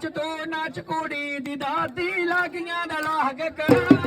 ਨਾਚ ਤੋਂ ਨਾਚ ਕੁੜੀ ਦੀ ਦਾਦੀ ਲਾਗੀਆਂ ਦਾ ਲਾਗ ਕਰਾ।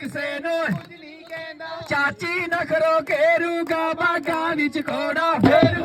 ਕਿਸੇ ਨੂੰ। ਚਾਚੀ ਨਖਰੋ ਕੇ ਰੂਗਾ ਬਾਗਾ ਵਿੱਚ ਖੋੜਾ ਫੇਰੂ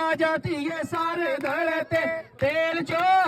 ਆ ਜਾਤੀ ਸਾਰੇ ਦਲ ਤੇ ਤੇਲ ਚੋ